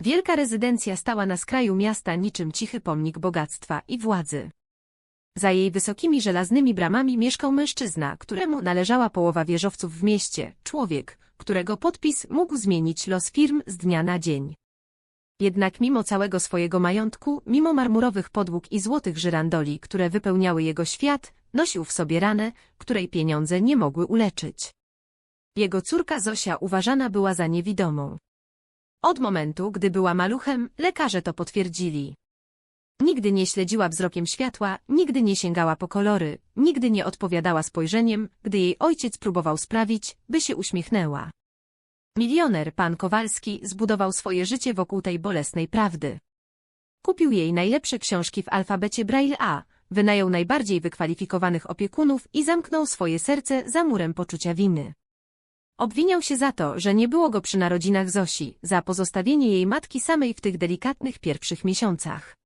Wielka rezydencja stała na skraju miasta niczym cichy pomnik bogactwa i władzy. Za jej wysokimi żelaznymi bramami mieszkał mężczyzna, któremu należała połowa wieżowców w mieście, człowiek, którego podpis mógł zmienić los firm z dnia na dzień. Jednak mimo całego swojego majątku, mimo marmurowych podłóg i złotych żyrandoli, które wypełniały jego świat, nosił w sobie ranę, której pieniądze nie mogły uleczyć. Jego córka Zosia uważana była za niewidomą. Od momentu, gdy była maluchem, lekarze to potwierdzili. Nigdy nie śledziła wzrokiem światła, nigdy nie sięgała po kolory, nigdy nie odpowiadała spojrzeniem, gdy jej ojciec próbował sprawić, by się uśmiechnęła. Milioner, pan Kowalski, zbudował swoje życie wokół tej bolesnej prawdy. Kupił jej najlepsze książki w alfabecie Braille A, wynajął najbardziej wykwalifikowanych opiekunów i zamknął swoje serce za murem poczucia winy. Obwiniał się za to, że nie było go przy narodzinach Zosi, za pozostawienie jej matki samej w tych delikatnych pierwszych miesiącach.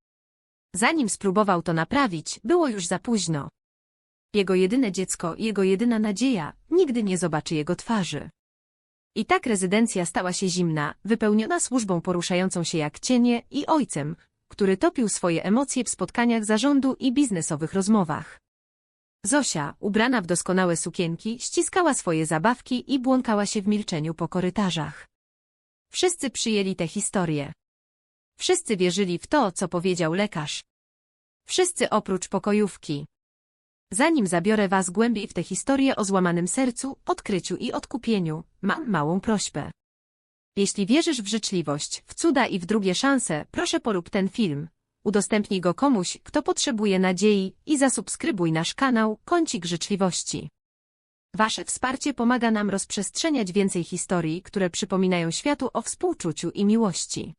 Zanim spróbował to naprawić, było już za późno. Jego jedyne dziecko, jego jedyna nadzieja, nigdy nie zobaczy jego twarzy. I tak rezydencja stała się zimna, wypełniona służbą poruszającą się jak cienie i ojcem, który topił swoje emocje w spotkaniach zarządu i biznesowych rozmowach. Zosia, ubrana w doskonałe sukienki, ściskała swoje zabawki i błąkała się w milczeniu po korytarzach. Wszyscy przyjęli tę historię. Wszyscy wierzyli w to, co powiedział lekarz. Wszyscy oprócz pokojówki. Zanim zabiorę was głębiej w tę historię o złamanym sercu, odkryciu i odkupieniu, mam małą prośbę. Jeśli wierzysz w życzliwość, w cuda i w drugie szanse, proszę polub ten film. Udostępnij go komuś, kto potrzebuje nadziei i zasubskrybuj nasz kanał Kącik Życzliwości. Wasze wsparcie pomaga nam rozprzestrzeniać więcej historii, które przypominają światu o współczuciu i miłości.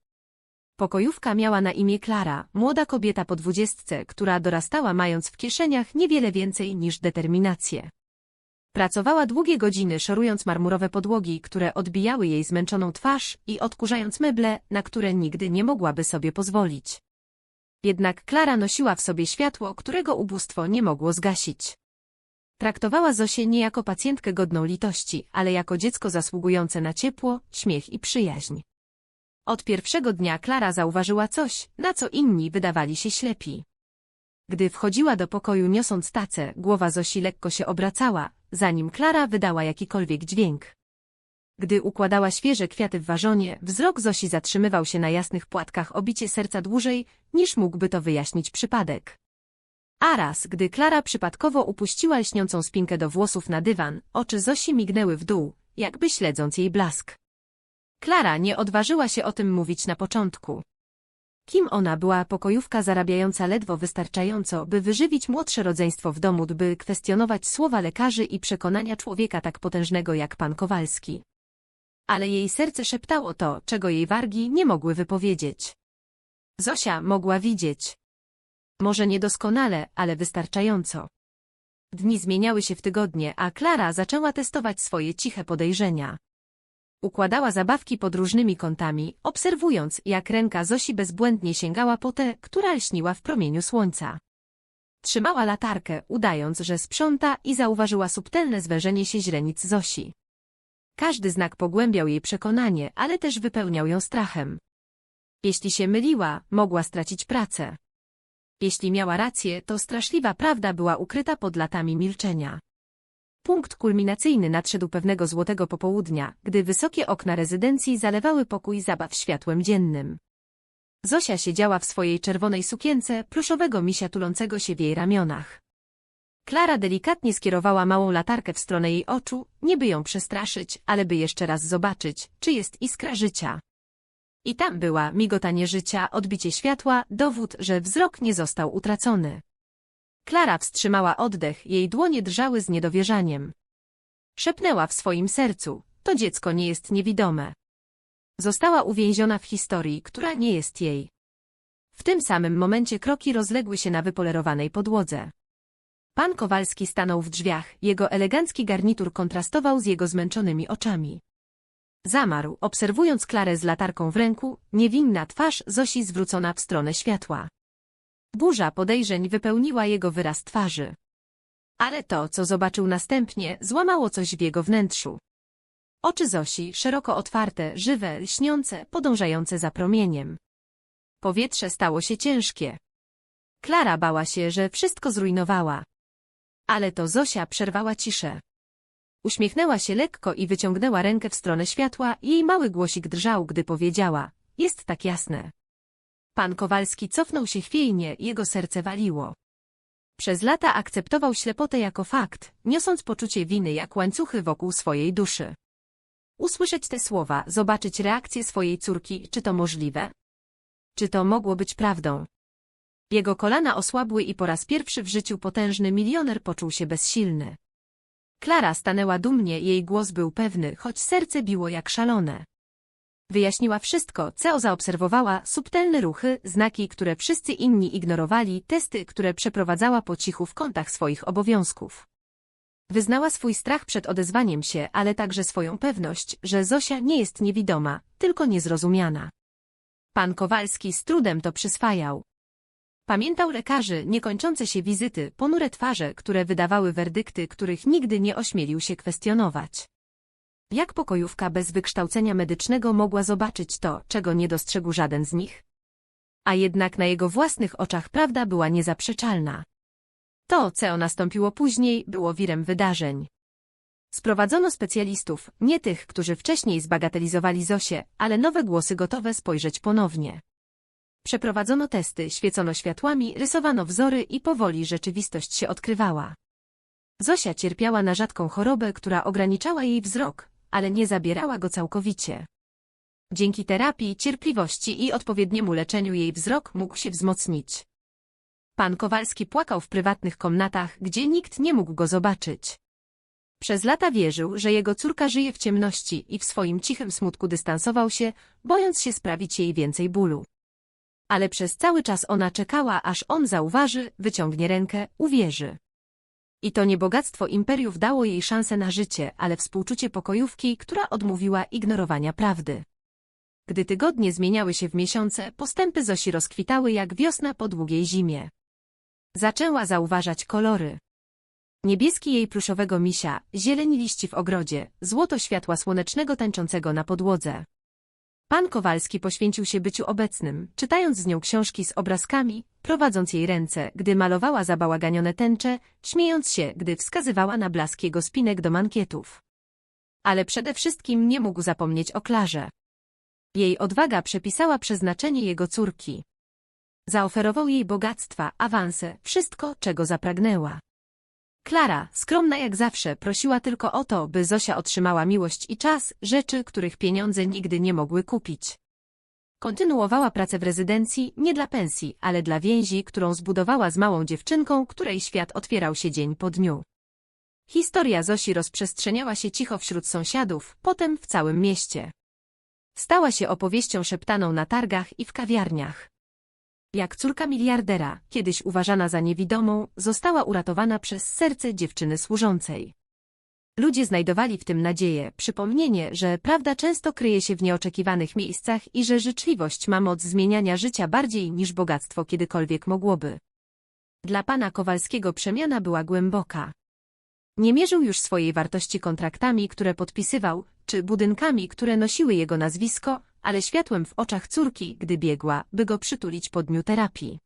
Pokojówka miała na imię Klara, młoda kobieta po dwudziestce, która dorastała mając w kieszeniach niewiele więcej niż determinację. Pracowała długie godziny szorując marmurowe podłogi, które odbijały jej zmęczoną twarz i odkurzając meble, na które nigdy nie mogłaby sobie pozwolić. Jednak Klara nosiła w sobie światło, którego ubóstwo nie mogło zgasić. Traktowała Zosię nie jako pacjentkę godną litości, ale jako dziecko zasługujące na ciepło, śmiech i przyjaźń. Od pierwszego dnia Klara zauważyła coś, na co inni wydawali się ślepi. Gdy wchodziła do pokoju niosąc tacę, głowa Zosi lekko się obracała, zanim Klara wydała jakikolwiek dźwięk. Gdy układała świeże kwiaty w warzonie, wzrok Zosi zatrzymywał się na jasnych płatkach obicie serca dłużej, niż mógłby to wyjaśnić przypadek. A raz, gdy Klara przypadkowo upuściła lśniącą spinkę do włosów na dywan, oczy Zosi mignęły w dół, jakby śledząc jej blask. Klara nie odważyła się o tym mówić na początku. Kim ona była pokojówka zarabiająca ledwo wystarczająco, by wyżywić młodsze rodzeństwo w domu, by kwestionować słowa lekarzy i przekonania człowieka tak potężnego jak pan Kowalski. Ale jej serce szeptało to, czego jej wargi nie mogły wypowiedzieć. Zosia mogła widzieć. Może niedoskonale, ale wystarczająco. Dni zmieniały się w tygodnie, a Klara zaczęła testować swoje ciche podejrzenia. Układała zabawki pod różnymi kątami, obserwując, jak ręka Zosi bezbłędnie sięgała po tę, która lśniła w promieniu słońca. Trzymała latarkę, udając, że sprząta i zauważyła subtelne zwężenie się źrenic Zosi. Każdy znak pogłębiał jej przekonanie, ale też wypełniał ją strachem. Jeśli się myliła, mogła stracić pracę. Jeśli miała rację, to straszliwa prawda była ukryta pod latami milczenia. Punkt kulminacyjny nadszedł pewnego złotego popołudnia, gdy wysokie okna rezydencji zalewały pokój zabaw światłem dziennym. Zosia siedziała w swojej czerwonej sukience, pluszowego misia tulącego się w jej ramionach. Klara delikatnie skierowała małą latarkę w stronę jej oczu, nie by ją przestraszyć, ale by jeszcze raz zobaczyć, czy jest iskra życia. I tam była migotanie życia, odbicie światła, dowód, że wzrok nie został utracony. Klara wstrzymała oddech, jej dłonie drżały z niedowierzaniem. Szepnęła w swoim sercu, to dziecko nie jest niewidome. Została uwięziona w historii, która nie jest jej. W tym samym momencie kroki rozległy się na wypolerowanej podłodze. Pan Kowalski stanął w drzwiach, jego elegancki garnitur kontrastował z jego zmęczonymi oczami. Zamarł, obserwując Klarę z latarką w ręku, niewinna twarz Zosi zwrócona w stronę światła. Burza podejrzeń wypełniła jego wyraz twarzy. Ale to, co zobaczył następnie, złamało coś w jego wnętrzu. Oczy Zosi szeroko otwarte, żywe, lśniące, podążające za promieniem. Powietrze stało się ciężkie. Klara bała się, że wszystko zrujnowała. Ale to Zosia przerwała ciszę. Uśmiechnęła się lekko i wyciągnęła rękę w stronę światła, jej mały głosik drżał, gdy powiedziała, jest tak jasne. Pan Kowalski cofnął się chwiejnie, jego serce waliło. Przez lata akceptował ślepotę jako fakt, niosąc poczucie winy jak łańcuchy wokół swojej duszy. Usłyszeć te słowa, zobaczyć reakcję swojej córki, czy to możliwe? Czy to mogło być prawdą? Jego kolana osłabły i po raz pierwszy w życiu potężny milioner poczuł się bezsilny. Klara stanęła dumnie, jej głos był pewny, choć serce biło jak szalone. Wyjaśniła wszystko, co zaobserwowała, subtelne ruchy, znaki, które wszyscy inni ignorowali, testy, które przeprowadzała po cichu w kątach swoich obowiązków. Wyznała swój strach przed odezwaniem się, ale także swoją pewność, że Zosia nie jest niewidoma, tylko niezrozumiana. Pan Kowalski z trudem to przyswajał. Pamiętał lekarzy, niekończące się wizyty, ponure twarze, które wydawały werdykty, których nigdy nie ośmielił się kwestionować. Jak pokojówka bez wykształcenia medycznego mogła zobaczyć to, czego nie dostrzegł żaden z nich? A jednak na jego własnych oczach prawda była niezaprzeczalna. To, co nastąpiło później, było wirem wydarzeń. Sprowadzono specjalistów, nie tych, którzy wcześniej zbagatelizowali Zosię, ale nowe głosy gotowe spojrzeć ponownie. Przeprowadzono testy, świecono światłami, rysowano wzory i powoli rzeczywistość się odkrywała. Zosia cierpiała na rzadką chorobę, która ograniczała jej wzrok, ale nie zabierała go całkowicie. Dzięki terapii, cierpliwości i odpowiedniemu leczeniu jej wzrok mógł się wzmocnić. Pan Kowalski płakał w prywatnych komnatach, gdzie nikt nie mógł go zobaczyć. Przez lata wierzył, że jego córka żyje w ciemności i w swoim cichym smutku dystansował się, bojąc się sprawić jej więcej bólu. Ale przez cały czas ona czekała, aż on zauważy, wyciągnie rękę, uwierzy. I to nie bogactwo imperiów dało jej szansę na życie, ale współczucie pokojówki, która odmówiła ignorowania prawdy. Gdy tygodnie zmieniały się w miesiące, postępy Zosi rozkwitały jak wiosna po długiej zimie. Zaczęła zauważać kolory. Niebieski jej pluszowego misia, zieleń liści w ogrodzie, złoto światła słonecznego tańczącego na podłodze. Pan Kowalski poświęcił się byciu obecnym, czytając z nią książki z obrazkami, prowadząc jej ręce, gdy malowała zabałaganione tęcze, śmiejąc się, gdy wskazywała na blask jego spinek do mankietów. Ale przede wszystkim nie mógł zapomnieć o Klarze. Jej odwaga przepisała przeznaczenie jego córki. Zaoferował jej bogactwa, awanse, wszystko, czego zapragnęła. Klara, skromna jak zawsze, prosiła tylko o to, by Zosia otrzymała miłość i czas, rzeczy, których pieniądze nigdy nie mogły kupić. Kontynuowała pracę w rezydencji nie dla pensji, ale dla więzi, którą zbudowała z małą dziewczynką, której świat otwierał się dzień po dniu. Historia Zosi rozprzestrzeniała się cicho wśród sąsiadów, potem w całym mieście. Stała się opowieścią szeptaną na targach i w kawiarniach. Jak córka miliardera, kiedyś uważana za niewidomą, została uratowana przez serce dziewczyny służącej. Ludzie znajdowali w tym nadzieję, przypomnienie, że prawda często kryje się w nieoczekiwanych miejscach i że życzliwość ma moc zmieniania życia bardziej niż bogactwo kiedykolwiek mogłoby. Dla pana Kowalskiego przemiana była głęboka. Nie mierzył już swojej wartości kontraktami, które podpisywał, czy budynkami, które nosiły jego nazwisko, ale światłem w oczach córki, gdy biegła, by go przytulić po dniu terapii.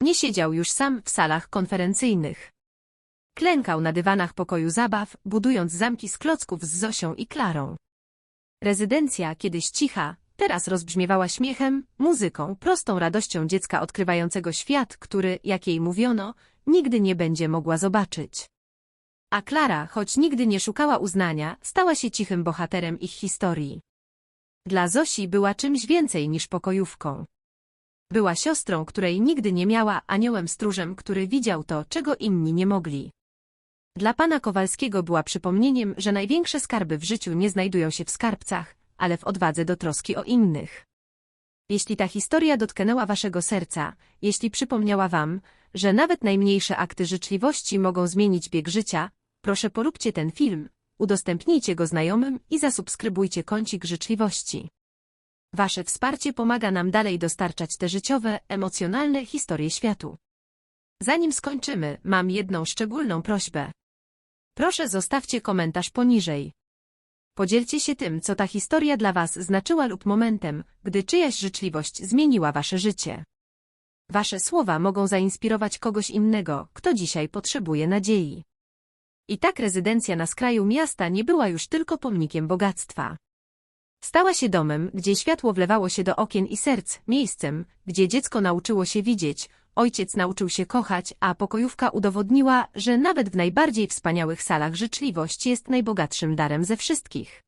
Nie siedział już sam w salach konferencyjnych. Klękał na dywanach pokoju zabaw, budując zamki z klocków z Zosią i Klarą. Rezydencja, kiedyś cicha, teraz rozbrzmiewała śmiechem, muzyką, prostą radością dziecka odkrywającego świat, który, jak jej mówiono, nigdy nie będzie mogła zobaczyć. A Klara, choć nigdy nie szukała uznania, stała się cichym bohaterem ich historii. Dla Zosi była czymś więcej niż pokojówką. Była siostrą, której nigdy nie miała, aniołem stróżem, który widział to, czego inni nie mogli. Dla pana Kowalskiego była przypomnieniem, że największe skarby w życiu nie znajdują się w skarbcach, ale w odwadze do troski o innych. Jeśli ta historia dotknęła waszego serca, jeśli przypomniała wam, że nawet najmniejsze akty życzliwości mogą zmienić bieg życia, proszę polubcie ten film, udostępnijcie go znajomym i zasubskrybujcie kącik życzliwości. Wasze wsparcie pomaga nam dalej dostarczać te życiowe, emocjonalne historie światu. Zanim skończymy, mam jedną szczególną prośbę. Proszę zostawcie komentarz poniżej. Podzielcie się tym, co ta historia dla Was znaczyła lub momentem, gdy czyjaś życzliwość zmieniła Wasze życie. Wasze słowa mogą zainspirować kogoś innego, kto dzisiaj potrzebuje nadziei. I tak rezydencja na skraju miasta nie była już tylko pomnikiem bogactwa. Stała się domem, gdzie światło wlewało się do okien i serc, miejscem, gdzie dziecko nauczyło się widzieć, ojciec nauczył się kochać, a pokojówka udowodniła, że nawet w najbardziej wspaniałych salach życzliwość jest najbogatszym darem ze wszystkich.